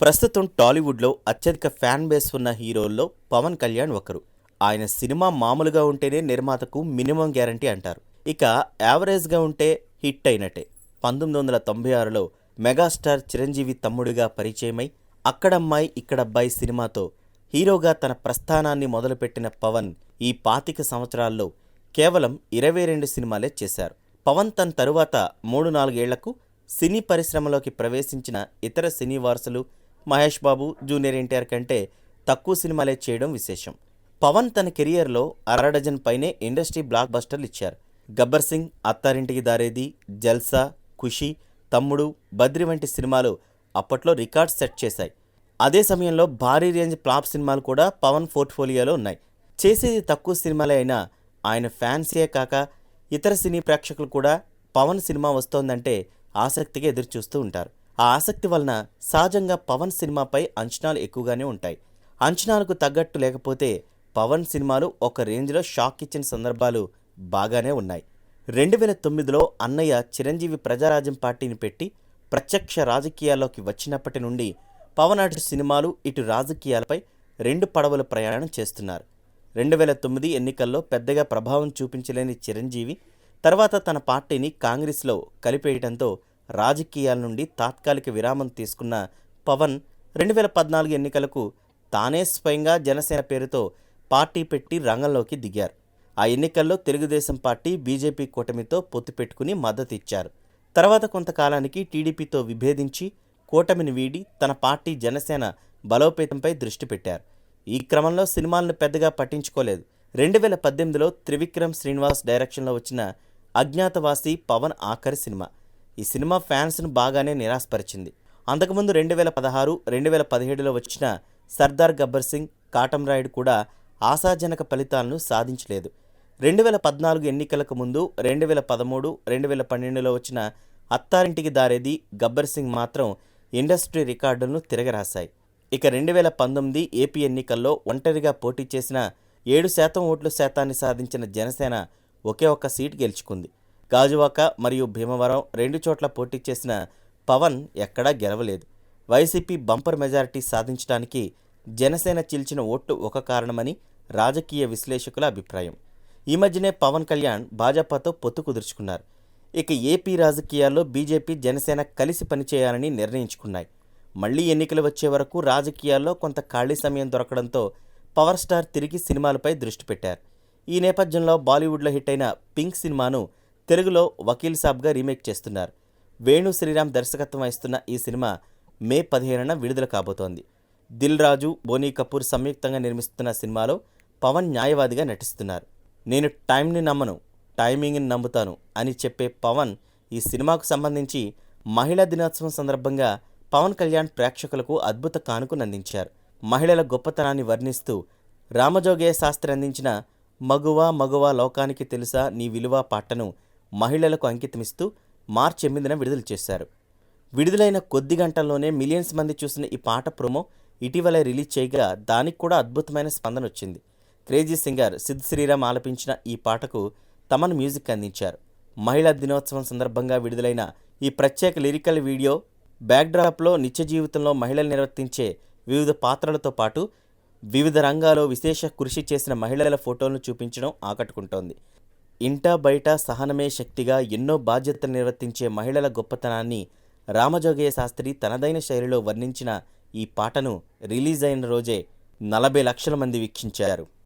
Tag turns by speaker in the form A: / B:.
A: ప్రస్తుతం టాలీవుడ్లో అత్యధిక ఫ్యాన్ బేస్ ఉన్న హీరోల్లో పవన్ కళ్యాణ్ ఒకరు. ఆయన సినిమా మామూలుగా ఉంటేనే నిర్మాతకు మినిమం గ్యారంటీ అంటారు. ఇక యావరేజ్గా ఉంటే హిట్ అయినట్టే. పంతొమ్మిది వందల తొంభై ఆరులో మెగాస్టార్ చిరంజీవి తమ్ముడిగా పరిచయమై అక్కడమ్మాయి ఇక్కడబ్బాయి సినిమాతో హీరోగా తన ప్రస్థానాన్ని మొదలుపెట్టిన పవన్ ఈ పాతిక సంవత్సరాల్లో కేవలం ఇరవై రెండు సినిమాలే చేశారు. పవన్ తన తరువాత మూడు నాలుగేళ్ళకు సినీ పరిశ్రమలోకి ప్రవేశించిన ఇతర సినీ వారసులు మహేష్ బాబు జూనియర్ ఎన్టీఆర్ కంటే తక్కువ సినిమాలే చేయడం విశేషం. పవన్ తన కెరియర్లో అరడజన్ పైనే ఇండస్ట్రీ బ్లాక్ బస్టర్లు ఇచ్చారు. గబ్బర్ సింగ్ అత్తారింటికి దారేది జల్సా ఖుషి తమ్ముడు బద్రి వంటి సినిమాలు అప్పట్లో రికార్డ్స్ సెట్ చేశాయి. అదే సమయంలో భారీ రేంజ్ ప్లాప్ సినిమాలు కూడా పవన్ పోర్ట్ఫోలియోలో ఉన్నాయి. చేసేది తక్కువ సినిమాలే అయినా ఆయన ఫ్యాన్సీయే కాక ఇతర సినీ ప్రేక్షకులు కూడా పవన్ సినిమా వస్తోందంటే ఆసక్తిగా ఎదురుచూస్తూ ఉంటారు. ఆ ఆసక్తి వలన సహజంగా పవన్ సినిమాపై అంచనాలు ఎక్కువగానే ఉంటాయి. అంచనాలకు తగ్గట్టు లేకపోతే పవన్ సినిమాలు ఒక రేంజ్లో షాక్ ఇచ్చిన సందర్భాలు బాగానే ఉన్నాయి. రెండు వేల తొమ్మిదిలో అన్నయ్య చిరంజీవి ప్రజారాజ్యం పార్టీని పెట్టి ప్రత్యక్ష రాజకీయాల్లోకి వచ్చినప్పటి నుండి పవన్ అటు సినిమాలు ఇటు రాజకీయాలపై రెండు పడవల ప్రయాణం చేస్తున్నారు. రెండు వేల తొమ్మిది ఎన్నికల్లో పెద్దగా ప్రభావం చూపించలేని చిరంజీవి తర్వాత తన పార్టీని కాంగ్రెస్లో కలిపేయడంతో రాజకీయాల నుండి తాత్కాలిక విరామం తీసుకున్న పవన్ రెండు వేల పద్నాలుగు ఎన్నికలకు తానే స్వయంగా జనసేన పేరుతో పార్టీ పెట్టి రంగంలోకి దిగారు. ఆ ఎన్నికల్లో తెలుగుదేశం పార్టీ బీజేపీ కూటమితో పొత్తు పెట్టుకుని మద్దతిచ్చారు. తర్వాత కొంతకాలానికి టీడీపీతో విభేదించి కూటమిని వీడి తన పార్టీ జనసేన బలోపేతంపై దృష్టి పెట్టారు. ఈ క్రమంలో సినిమాలను పెద్దగా పట్టించుకోలేదు. రెండు వేల పద్దెనిమిదిలో త్రివిక్రమ్ శ్రీనివాస్ డైరెక్షన్లో వచ్చిన అజ్ఞాతవాసి పవన్ ఆఖరి సినిమా. ఈ సినిమా ఫ్యాన్స్ను బాగానే నిరాశపరిచింది. అంతకుముందు రెండు వేల పదహారు రెండు వేల పదిహేడులో వచ్చిన సర్దార్ గబ్బర్ సింగ్ కాటం రాయుడు కూడా ఆశాజనక ఫలితాలను సాధించలేదు. రెండు వేల పద్నాలుగు ఎన్నికలకు ముందు రెండు వేల పదమూడు రెండు వేల పన్నెండులో వచ్చిన అత్తారింటికి దారేది గబ్బర్ సింగ్ మాత్రం ఇండస్ట్రీ రికార్డులను తిరగరాశాయి. ఇక రెండు వేల పంతొమ్మిది ఏపీ ఎన్నికల్లో ఒంటరిగా పోటీ చేసిన ఏడు శాతం ఓట్ల శాతాన్ని సాధించిన జనసేన ఒకే ఒక్క సీటు గెలుచుకుంది. గాజువాక మరియు భీమవరం రెండు చోట్ల పోటీ చేసిన పవన్ ఎక్కడా గెలవలేదు. వైసీపీ బంపర్ మెజారిటీ సాధించడానికి జనసేన చిల్చిన ఓట్లు ఒక కారణమని రాజకీయ విశ్లేషకుల అభిప్రాయం. ఈ మధ్యనే పవన్ కళ్యాణ్ భాజపాతో పొత్తు కుదుర్చుకున్నారు. ఇక ఏపీ రాజకీయాల్లో బీజేపీ జనసేన కలిసి పనిచేయాలని నిర్ణయించుకున్నాయి. మళ్ళీ ఎన్నికలు వచ్చే వరకు రాజకీయాల్లో కొంత ఖాళీ సమయం దొరకడంతో పవర్ స్టార్ తిరిగి సినిమాలపై దృష్టి పెట్టారు. ఈ నేపథ్యంలో బాలీవుడ్లో హిట్ అయిన పింక్ సినిమాను తెలుగులో వకీల్ సాబ్గా రీమేక్ చేస్తున్నారు. వేణు శ్రీరామ్ దర్శకత్వం వహిస్తున్న ఈ సినిమా మే పదిహేనున విడుదల కాబోతోంది. దిల్ రాజు బోనీ కపూర్ సంయుక్తంగా నిర్మిస్తున్న సినిమాలో పవన్ న్యాయవాదిగా నటిస్తున్నారు. నేను టైంని నమ్మను టైమింగ్ని నమ్ముతాను అని చెప్పే పవన్ ఈ సినిమాకు సంబంధించి మహిళా దినోత్సవం సందర్భంగా పవన్ కళ్యాణ్ ప్రేక్షకులకు అద్భుత కానుకను అందించారు మహిళల గొప్పతనాన్ని వర్ణిస్తూ రామజోగయ్య శాస్త్రి అందించిన మగువ మగువ లోకానికి తెలుసా నీ విలువ పాటను మహిళలకు అంకితమిస్తూ మార్చి ఎనిమిదిన విడుదల చేశారు. విడుదలైన కొద్ది గంటల్లోనే మిలియన్స్ మంది చూసిన ఈ పాట ప్రోమో ఇటీవల రిలీజ్ చేయగా దానికి కూడా అద్భుతమైన స్పందన వచ్చింది. క్రేజీ సింగర్ సిద్ శ్రీరామ్ ఆలపించిన ఈ పాటకు తమను మ్యూజిక్ అందించారు. మహిళా దినోత్సవం సందర్భంగా విడుదలైన ఈ ప్రత్యేక లిరికల్ వీడియో బ్యాక్డ్రాప్లో నిత్య జీవితంలో మహిళలు నిర్వర్తించే వివిధ పాత్రలతో పాటు వివిధ రంగాల్లో విశేష కృషి చేసిన మహిళల ఫోటోలను చూపించడం ఆకట్టుకుంటోంది. ఇంట బయట సహనమే శక్తిగా ఎన్నో బాధ్యతలు నిర్వర్తించే మహిళల గొప్పతనాన్ని రామజోగయ్య శాస్త్రి తనదైన శైలిలో వర్ణించిన ఈ పాటను రిలీజ్ అయిన రోజే నలభై లక్షల మంది వీక్షించారు.